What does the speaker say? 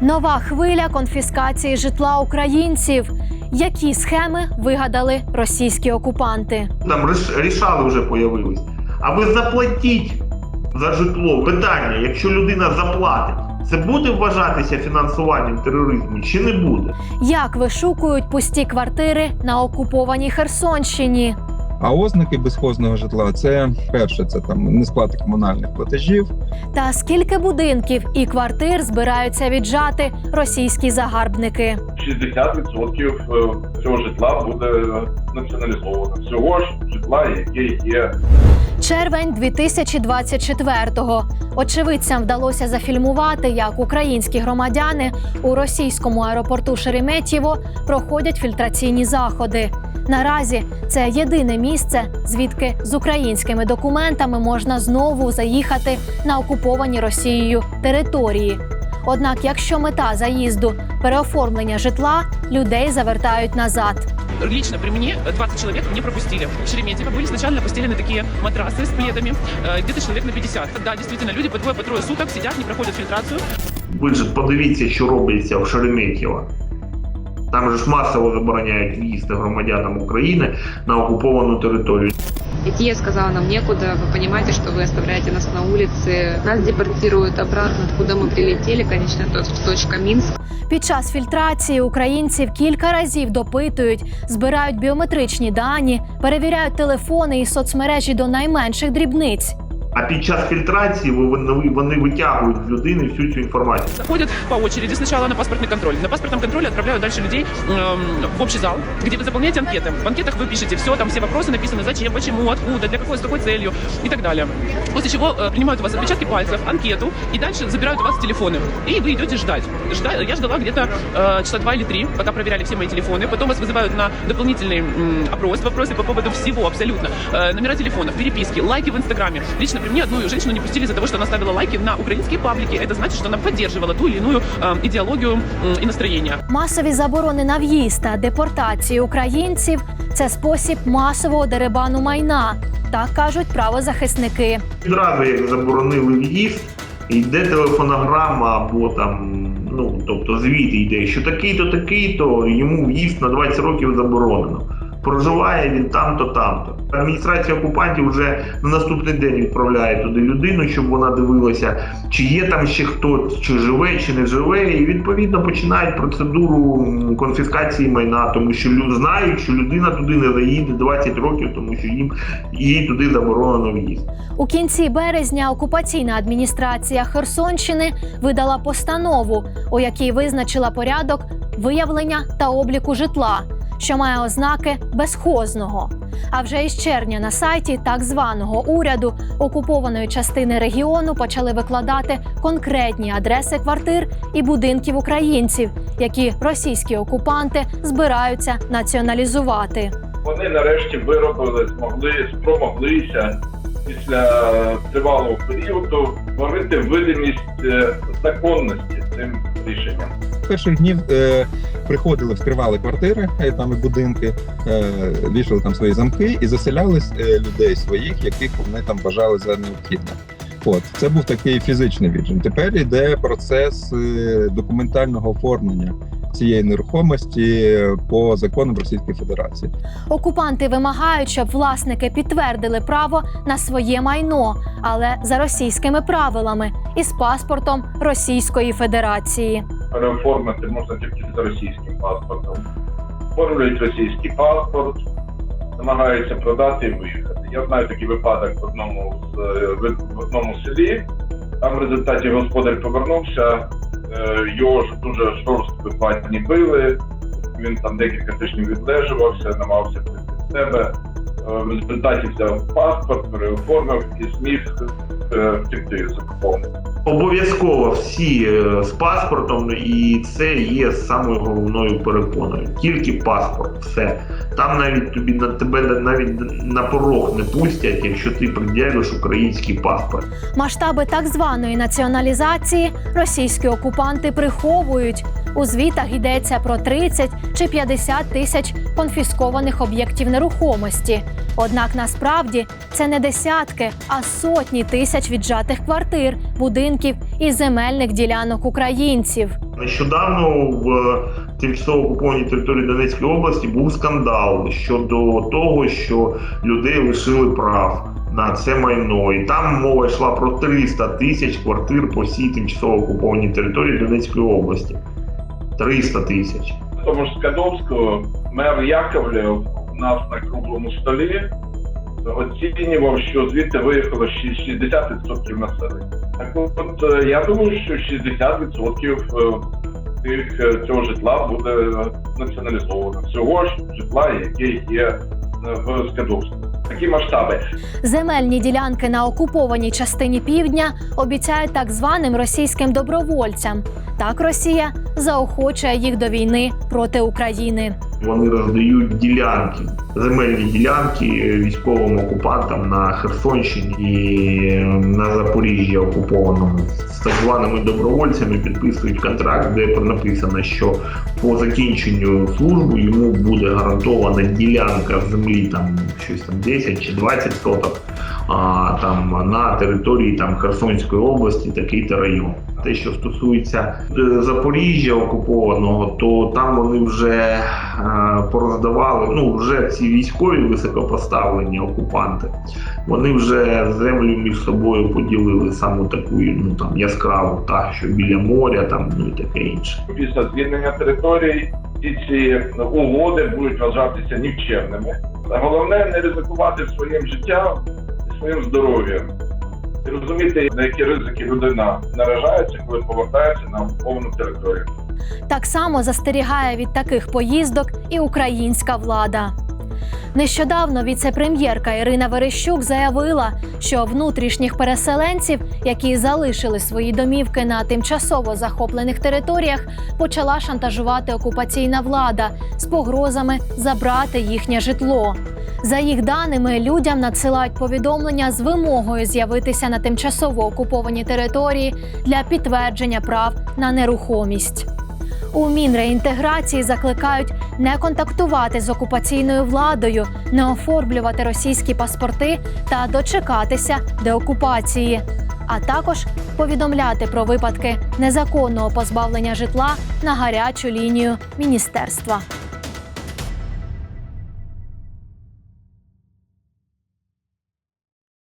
Нова хвиля конфіскації житла українців. Які схеми вигадали російські окупанти? Там рішали вже появились. А ви заплатіть за житло. Питання, якщо людина заплатить, це буде вважатися фінансуванням тероризму чи не буде? Як вишукують пусті квартири на окупованій Херсонщині? А ознаки безхозного житла це перше, це там несплата комунальних платежів. Та скільки будинків і квартир збираються віджати російські загарбники? 60% е, цього житла буде націоналізовано. Всього ж житла, яке є Червень 2024-го. Очевидцям вдалося зафільмувати, як українські громадяни у російському аеропорту Шереметьєво проходять фільтраційні заходи. Наразі це єдине місце, звідки з українськими документами можна знову заїхати на окуповані Росією території. Однак, якщо мета заїзду переоформлення житла, людей завертають назад. Лично при мне э, 20 человек не пропустили. В Шереметьево были сначала постелены такие матрасы с пледами, э, где-то человек на 50. Да, действительно, люди по двое, по трое суток сидят, не проходят фильтрацию. Ви ж подивіться, що робиться в Шереметьєво. Там же ж масово забороняють в'їзд громадянам України на окуповану територію. Идти, я сказала, нам некуда. Вы понимаете, что вы оставляете нас на улице. Нас депортируют обратно, откуда мы прилетели, конечно, то- точка Минск. Під час фільтрації українців кілька разів допитують, збирають біометричні дані, перевіряють телефони і соцмережі до найменших дрібниць. А під час фільтрації вони, вони витягують з людини всю цю інформацію. Заходять по очереди спочатку на паспортний контроль. На паспортном контроль відправляють далі людей общий зал, где вы заполняете анкеты. В анкетах вы пишете все, там все вопросы написаны, зачем, почему, откуда, для какой, с какой целью и так далее. После чего э, принимают у вас отпечатки пальцев, анкету, и дальше забирают у вас телефоны. И вы идете ждать. Жда- Я ждала где-то э, часа два или три, пока проверяли все мои телефоны. Потом вас вызывают на дополнительный м, опрос, вопросы по поводу всего абсолютно. Э, номера телефонов, переписки, лайки в Инстаграме. Лично при мне одну женщину не пустили за того, что она ставила лайки на украинские паблики. Это значит, что она поддерживала ту или иную э, идеологию м, и настроение. Масові заборони на в'їзд та депортації українців це спосіб масового деребану майна. Так кажуть правозахисники. Відразу як заборонили в'їзд, йде телефонограма або там, ну тобто звіт йде, що такий-то, такий-то, йому в'їзд на 20 років заборонено. Проживає він там-то, там-то. Адміністрація окупантів вже на наступний день відправляє туди людину, щоб вона дивилася, чи є там ще хто, чи живе, чи не живе, і відповідно починають процедуру конфіскації майна, тому що лю- знають, що людина туди не заїде 20 років, тому що їм їй туди заборонено в'їзд. У кінці березня окупаційна адміністрація Херсонщини видала постанову, у якій визначила порядок виявлення та обліку житла, що має ознаки безхозного. А вже із червня на сайті так званого уряду окупованої частини регіону почали викладати конкретні адреси квартир і будинків українців, які російські окупанти збираються націоналізувати. вони нарешті виробили, змогли, спромоглися після тривалого періоду створити видимість е, законності цим рішенням. Перших днів е, приходили, вскривали квартири, е, там і будинки, е, вішали там свої замки і заселяли е, людей своїх, яких вони там вважали за необхідне. От це був такий фізичний віджим. Тепер йде процес документального оформлення цієї нерухомості по законам Російської Федерації. Окупанти вимагають, щоб власники підтвердили право на своє майно, але за російськими правилами і з паспортом Російської Федерації. Переоформити можна тільки за російським паспортом. Оформлюють російський паспорт, намагаються продати і виїхати. Я знаю такий випадок в одному з е, в- одному селі. Там в результаті господар повернувся, е, його ж дуже жорстко два били. Він там декілька тижнів відлежувався, намагався прийти в себе. Е, В результаті взяв паспорт, переоформив і зміг втекти з окупованого. Обов'язково всі е, з паспортом, і це є самою головною перепоною. Тільки паспорт, все. Там навіть тобі на тебе навіть на порог не пустять, якщо ти пред'явиш український паспорт. Масштаби так званої націоналізації російські окупанти приховують. У звітах йдеться про 30 чи 50 тисяч конфіскованих об'єктів нерухомості. Однак насправді це не десятки, а сотні тисяч віджатих квартир, будинків і земельних ділянок українців. Нещодавно в тимчасово окупованій території Донецької області був скандал щодо того, що людей лишили прав на це майно, і там мова йшла про 300 тисяч квартир по всій тимчасово окупованій території Донецької області. 300 тисяч. Тому ж Скадовського мер Яковлев у нас на круглому столі оцінював, що звідти виїхало ші- 60% населення. Так от е, я думаю, що 60% е, тих е, цього житла буде націоналізовано. Цього ж житла, яке є в Скадовську. Такі масштаби. Земельні ділянки на окупованій частині півдня обіцяють так званим російським добровольцям. Так Росія заохочує їх до війни проти України. Вони роздають ділянки, земельні ділянки військовим окупантам на Херсонщині і на Запоріжжі окупованому. З так званими добровольцями підписують контракт, де написано, що по закінченню служби йому буде гарантована ділянка землі, там щось там 10 чи 20 соток, а там на території там Херсонської області такий-то район. Те, що стосується е, Запоріжжя окупованого, то там вони вже е, пороздавали. Ну вже ці військові високопоставлені окупанти. Вони вже землю між собою поділили саму таку ну там яскраву, та що біля моря, там ну і таке інше. Після звільнення територій ці ці угоди будуть вважатися нікчемними. Головне не ризикувати своїм життям своїм здоров'ям. І розуміти, на які ризики людина наражається, коли повертається на повну територію. Так само застерігає від таких поїздок і українська влада. Нещодавно віце-прем'єрка Ірина Верещук заявила, що внутрішніх переселенців, які залишили свої домівки на тимчасово захоплених територіях, почала шантажувати окупаційна влада з погрозами забрати їхнє житло. За їх даними, людям надсилають повідомлення з вимогою з'явитися на тимчасово окупованій території для підтвердження прав на нерухомість. У Мінреінтеграції закликають не контактувати з окупаційною владою, не оформлювати російські паспорти та дочекатися деокупації, а також повідомляти про випадки незаконного позбавлення житла на гарячу лінію міністерства.